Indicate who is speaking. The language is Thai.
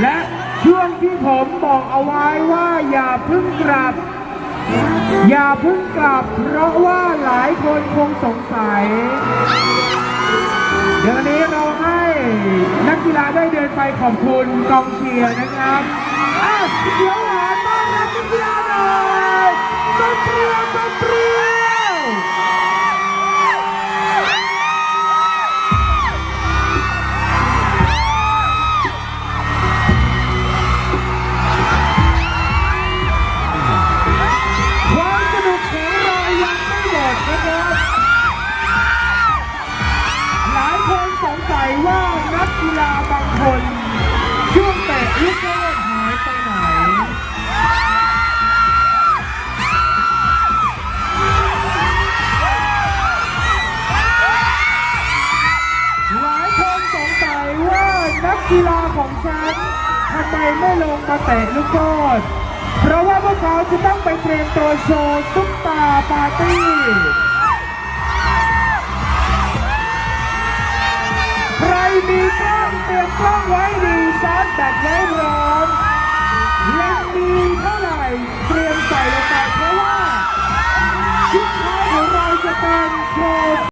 Speaker 1: และช่วงที่ผมบอกเอาไว้ว่าอย่าพึ่งกลับ อย่าพึ่งกลับ เพราะว่าหลายคนคงสงสัย เดี๋ยวนี้เราให้นักกีฬาได้เดินไปขอบคุณกองเชียร์นะครับ กกีฬาบางคนช่วงเตะลูกโทษหายไปไหน หลายคนสงสัยว่านักกีฬาของฉันทำไมไม่ลงมาเตะลูกโทษเพราะว่าพวกเขาจะต้องไปเตรียมตัวโชว์ซุปตาปาร์ตี้ มีกล้องเตรียมกล้องไว้ดีชาร์แบตไว้พร้อมยังมีเท่าไหร่เตรียมใส่ลงไปเพราะว่าชุดไทยของเราจะเป็นโชว์